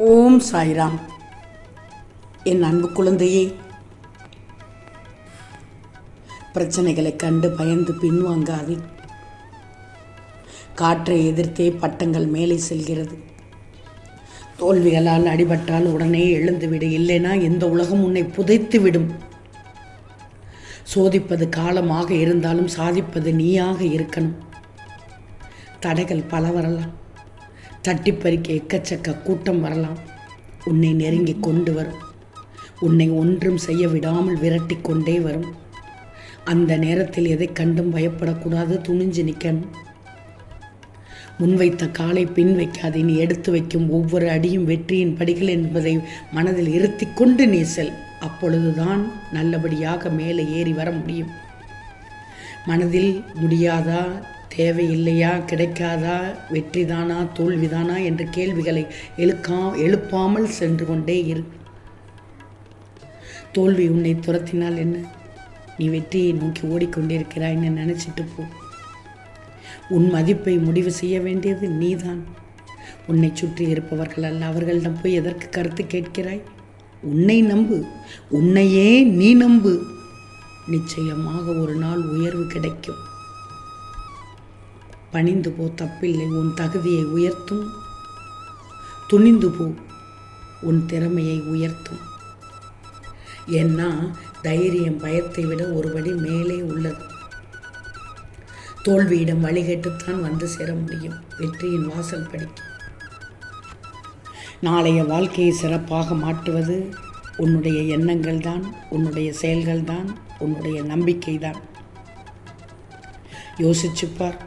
ஓம் சாய்ராம். என் அன்பு குழந்தையே பிரச்சனைகளை கண்டு பயந்து பின்வாங்காதே. காற்றை எதிர்த்தே பட்டங்கள் மேலே செல்கிறது. தோல்விகளால் அடிபட்டால் உடனே எழுந்துவிடு. இல்லைனா இந்த உலகம் உன்னை புதைத்து விடும் சோதிப்பது காலமாக இருந்தாலும் சாதிப்பது நீயாக இருக்கணும். தடைகள் பல வரலாம் தட்டி பறிக்க எக்கச்சக்க கூட்டம் வரலாம். உன்னை நெருங்கி கொண்டு வரும். உன்னை ஒன்றும் செய்ய விடாமல் விரட்டி கொண்டே வரும். அந்த நேரத்தில் எதை கண்டும் பயப்படக்கூடாது துணிஞ்சு நிற்கணும் முன்வைத்த காலை பின் வைக்காதே நீ எடுத்து வைக்கும் ஒவ்வொரு அடியும் வெற்றியின் படிகள் என்பதை மனதில் இருத்தி கொண்டு நீ செல். அப்பொழுதுதான் நல்லபடியாக மேலே ஏறி வர முடியும். மனதில் முடியாதா தேவையில்லையா? கிடைக்காதா? வெற்றிதானா? தோல்விதானா? என்ற கேள்விகளை எழுக்கா எழுப்பாமல் சென்று கொண்டே இரு. தோல்வி உன்னை துரத்தினால் என்ன? நீ வெற்றியை நோக்கி ஓடிக்கொண்டிருக்கிறாய்ன்னு நினச்சிட்டு போ. உன் மதிப்பை முடிவு செய்ய வேண்டியது நீதான். உன்னை சுற்றி இருப்பவர்கள் அல்ல அவர்களிடம் போய் எதற்கு கருத்து கேட்கிறாய்? உன்னை நம்பு. உன்னையே நீ நம்பு. நிச்சயமாக ஒரு நாள் உயர்வு கிடைக்கும். பணிந்து போ தப்பில்லை. உன் தகுதியை உயர்த்தும். துணிந்து போ உன் திறமையை உயர்த்தும். ஏன்னா தைரியம் பயத்தை விட ஒருபடி மேலே உள்ளது. தோல்வியிடம் வழிகேட்டுத்தான் வந்து சேர முடியும். வெற்றியின் வாசல் படிக்கும். நாளைய வாழ்க்கையை சிறப்பாக மாற்றுவது உன்னுடைய எண்ணங்கள் தான் உன்னுடைய செயல்கள் தான் உன்னுடைய நம்பிக்கை தான் யோசிச்சுப்பார்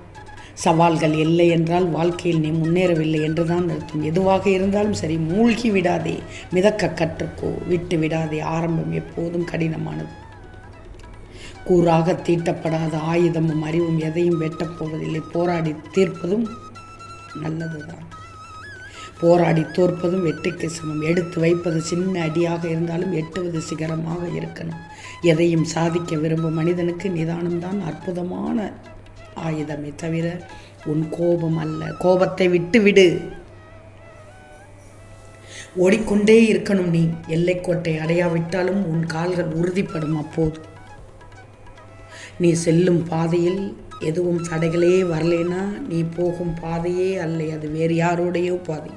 சவால்கள் இல்லை என்றால் வாழ்க்கையில் நீ முன்னேறவில்லை என்று தான் அர்த்தம். எதுவாக இருந்தாலும் சரி மூழ்கி விடாதே மிதக்க கற்றுக்கோ விட்டு விடாதே ஆரம்பம் எப்போதும் கடினமானது. கூறாக தீட்டப்படாத ஆயுதமும் அறிவும் எதையும் வெட்டப் போவதில்லை. போராடி தீர்ப்பதும் நல்லதுதான். போராடி தோற்பதும் வெற்றிக்கு சமம். எடுத்து வைப்பது சின்ன அடியாக இருந்தாலும் எட்டுவது சிகரமாக இருக்கணும். எதையும் சாதிக்க விரும்பும் மனிதனுக்கு நிதானம்தான் அற்புதமான ஆயுதமே தவிர உன் கோபம் அல்ல. கோபத்தை விட்டு விடு. ஓடிக்கொண்டே இருக்கணும் நீ. எல்லைக்கோட்டை அடையாவிட்டாலும் உன் கால்கள் உறுதிப்படும் அப்போது நீ செல்லும் பாதையில் எதுவும் தடைகளே வரலேனா நீ போகும் பாதையே அல்ல. அது வேறு யாரோடையோ பாதை.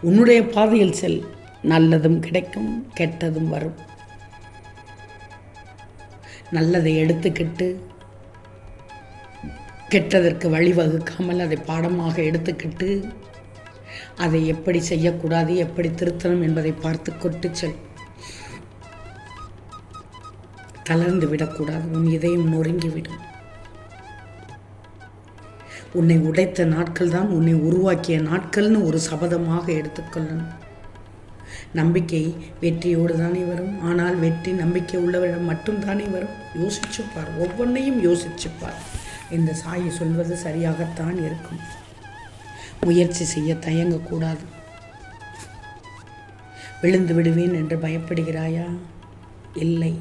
உன்னுடைய பாதையில் செல். நல்லதும் கிடைக்கும் கெட்டதும் வரும். நல்லதை எடுத்துக்கிட்டு கெட்டதற்கு வழிவகுக்காமல் அதை பாடமாக எடுத்துக்கிட்டு அதை எப்படி செய்யக்கூடாது எப்படி திருத்தணும் என்பதை பார்த்து கொட்டு செல். தளர்ந்து விடக்கூடாது உன் இதயம் நொறுங்கிவிடும். உன்னை உடைத்த நாட்கள் தான் உன்னை உருவாக்கிய நாட்கள்னு ஒரு சபதமாக எடுத்துக்கொள்ளணும் நம்பிக்கை வெற்றியோடு தானே வரும். ஆனால் வெற்றி நம்பிக்கை உள்ளவரிடம் மட்டும் தானே வரும் யோசிச்சுப்பார் ஒவ்வொன்றையும் யோசிச்சுப்பார் இந்த சாயி சொல்வது சரியாகத்தான் இருக்கும். முயற்சி செய்ய தயங்கக்கூடாது. விழுந்து விடுவேன் என்று பயப்படுகிறாயா? இல்லை.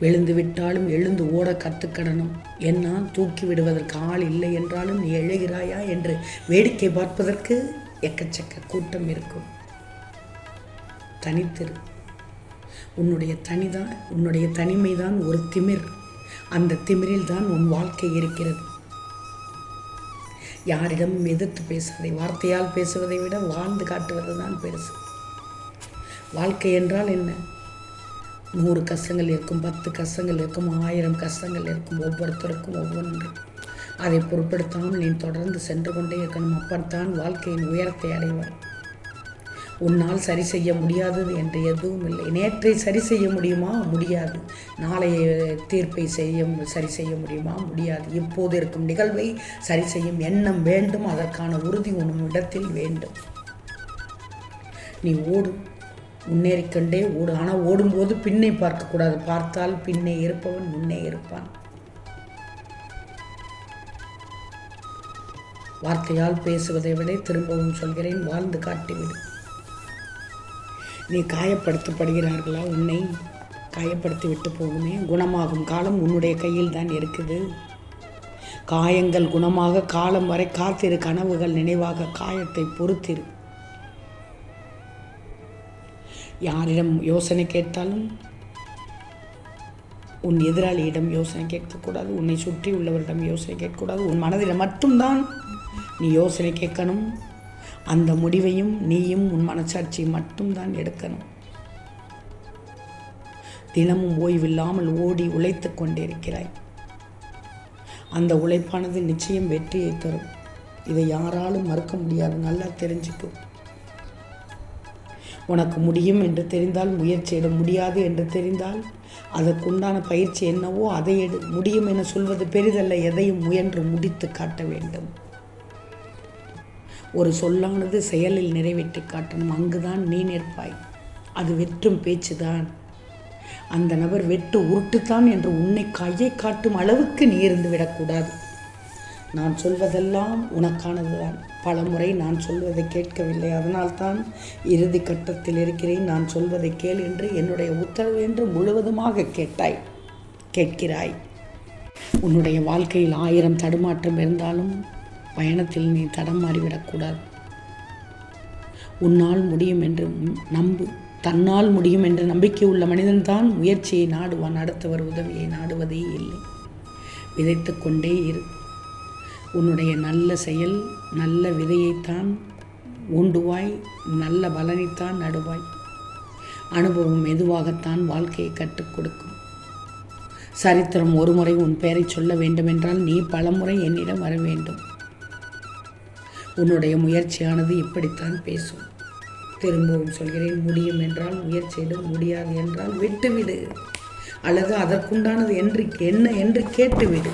விழுந்து விட்டாலும் எழுந்து ஓட கற்றுக்கடணும் என்னால் தூக்கி விடுவதற்கு ஆள் இல்லை என்றாலும் நீ எழுகிறாயா என்று வேடிக்கை பார்ப்பதற்கு எக்கச்சக்க கூட்டம் இருக்கும். தனித்திரு. உன்னுடைய தனிதான் உன்னுடைய தனிமைதான் ஒரு திமிர். அந்த திமிரில் தான் உன் வாழ்க்கை இருக்கிறது. யாரிடமும் எதிர்த்து பேசாதே. வார்த்தையால் பேசுவதை விட வாழ்ந்து காட்டுவது தான் பெருசு. வாழ்க்கை என்றால் என்ன? நூறு கஷ்டங்கள் இருக்கும் பத்து கஷ்டங்கள் இருக்கும் ஆயிரம் கஷ்டங்கள் இருக்கும் ஒவ்வொருத்தருக்கும் ஒவ்வொன்று. அதை பொருட்படுத்தாமல் நீ தொடர்ந்து சென்று கொண்டே இருக்கணும். அப்பத்தான் வாழ்க்கையின் உயரத்தை அடைவாய். உன்னால் சரி செய்ய முடியாதது என்று எதுவும் இல்லை. நேற்றை சரி செய்ய முடியுமா? முடியாது. நாளைய தீர்ப்பை செய்ய சரி செய்ய முடியுமா? முடியாது. இப்போது இருக்கும் நிகழ்வை சரி செய்யும் எண்ணம் வேண்டும். அதற்கான உறுதி உன்னிடத்தில் வேண்டும். நீ ஓடு. முன்னேறிக்கொண்டே ஓடு. ஆனால் ஓடும்போது பின்னை பார்க்கக்கூடாது. பார்த்தால் பின்னே இருப்பவன் முன்னே இருப்பான். வார்த்தையால் பேசுவதை விட திரும்பவும் சொல்கிறேன். வாழ்ந்து காட்டிவிடும் நீ காயப்படுத்தப்படுகிறார்களா? உன்னை காயப்படுத்தி விட்டு போகுமே. குணமாகும் காலம் உன்னுடைய கையில் தான் இருக்குது. காயங்கள் குணமாக காலம் வரை காத்திரு கனவுகள் நினைவாக காயத்தை பொறுத்திரு. யாரிடம் யோசனை கேட்டாலும் உன் எதிராளியிடம் யோசனை கேட்கக்கூடாது உன்னை சுற்றி உள்ளவரிடம் யோசனை கேட்கக்கூடாது. உன் மனதில் மட்டும்தான் நீ யோசனை கேட்கணும். அந்த முடிவையும் நீயும் உன் மனசாட்சி மட்டும்தான் எடுக்கணும். தினமும் ஓய்வில்லாமல் ஓடி உழைத்து கொண்டிருக்கிறாய். அந்த உழைப்பானது நிச்சயம் வெற்றியை தரும். இதை யாராலும் மறுக்க முடியாது. நல்லா தெரிஞ்சுக்கும் உனக்கு முடியும் என்று தெரிந்தால் முயற்சியிட முடியாது என்று தெரிந்தால் அதற்குண்டான பயிற்சி என்னவோ அதை எடு. முடியும் என சொல்வது பெரிதல்ல. எதையும் முயன்று முடித்து காட்ட வேண்டும். ஒரு சொல்லானது செயலில் நிறைவேற்றி காட்டணும் அங்குதான் நீ நிற்பாய். அது வெற்றும் பேச்சுதான். அந்த நபர் வெட்டு உருட்டுத்தான் என்று உன்னை கையை காட்டும் அளவுக்கு நீ இருந்து விடக்கூடாது. நான் சொல்வதெல்லாம் உனக்கானதுதான். பல முறை நான் சொல்வதை கேட்கவில்லை. அதனால்தான் இறுதி கட்டத்தில் இருக்கிறேன். நான் சொல்வதை கேள் என்று என்னுடைய உத்தரவு என்று முழுவதுமாக கேட்டாய். கேட்கிறாய். உன்னுடைய வாழ்க்கையில் ஆயிரம் தடுமாற்றம் இருந்தாலும் பயணத்தில் நீ தடம் மாறிவிடக்கூடாது உன்னால் முடியும் என்று நம்பு தன்னால் முடியும் என்ற நம்பிக்கை உள்ள மனிதன்தான் முயற்சியை நாடுவான் அடுத்தவர் உதவியை நாடுவதே இல்லை. விதைத்து கொண்டே இரு. உன்னுடைய நல்ல செயல் நல்ல விதையைத்தான் ஊண்டுவாய் நல்ல பலனைத்தான் நடுவாய். அனுபவம் மெதுவாகத்தான் வாழ்க்கையை கற்றுக் கொடுக்கும். சரித்திரம் ஒரு முறை உன் பெயரை சொல்ல வேண்டுமென்றால் நீ பலமுறை என்னிடம் வர வேண்டும். உன்னுடைய முயற்சியானது இப்படித்தான் பேசும். திரும்பவும் சொல்கிறேன் முடியும் என்றால் முயற்சியிடும் முடியாது என்றால் விட்டுவிடு. அல்லது அதற்குண்டானது என்று என்ன என்று கேட்டுவிடு.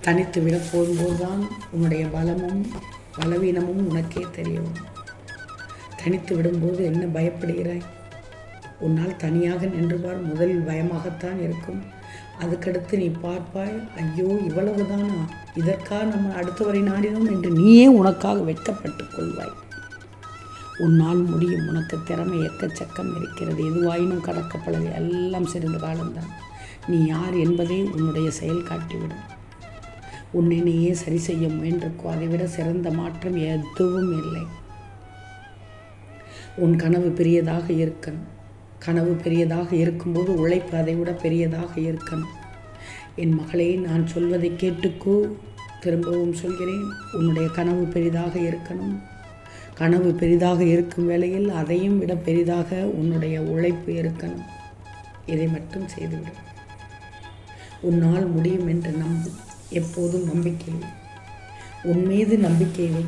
தனித்து விட போகும்போதுதான் உன்னுடைய பலமும் பலவீனமும் உனக்கே தெரியும். தனித்து விடும்போது என்ன பயப்படுகிறாய்? உன்னால் தனியாக நின்றுபார் முதலில் பயமாகத்தான் இருக்கும். அதுக்கடுத்து நீ பார்ப்பாய் ஐயோ இவ்வளவுதானா? இதற்காக நம்ம அடுத்தவரை நாடினோம் என்று நீயே உனக்காக வெட்கப்பட்டு கொள்வாய். உன்னால் முடியும். உனக்கு திறமை எக்கச்சக்கம் இருக்கிறது. எதுவாயினும் கடக்கப்படலை எல்லாம் சிறிது காலம்தான் நீ யார் என்பதை உன்னுடைய செயல் காட்டிவிடும். உன்னை நீயே சரி செய்ய முயன்றிருக்கோ அதைவிட சிறந்த மாற்றம் எதுவும் இல்லை. உன் கனவு பெரியதாக இருக்கணும். கனவு பெரியதாக இருக்கும்போது உழைப்பு அதை விட பெரியதாக இருக்கணும். என் மகளே நான் சொல்வதை கேட்டுக்கோ திரும்பவும் சொல்கிறேன் உன்னுடைய கனவு பெரிதாக இருக்கணும். கனவு பெரிதாக இருக்கும் வேளையில் அதையும் விட பெரிதாக உன்னுடைய உழைப்பு இருக்கணும். இதை மட்டும் செய்துவிடும் உன்னால் முடியும் என்று நம்பு. எப்போதும் நம்பிக்கை உன் மீது நம்பிக்கை வை.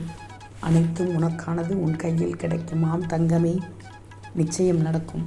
அனைத்தும் உனக்கானது. உன் கையில் கிடைக்கும் ஆம் தங்கமே. நிச்சயம் நடக்கும்.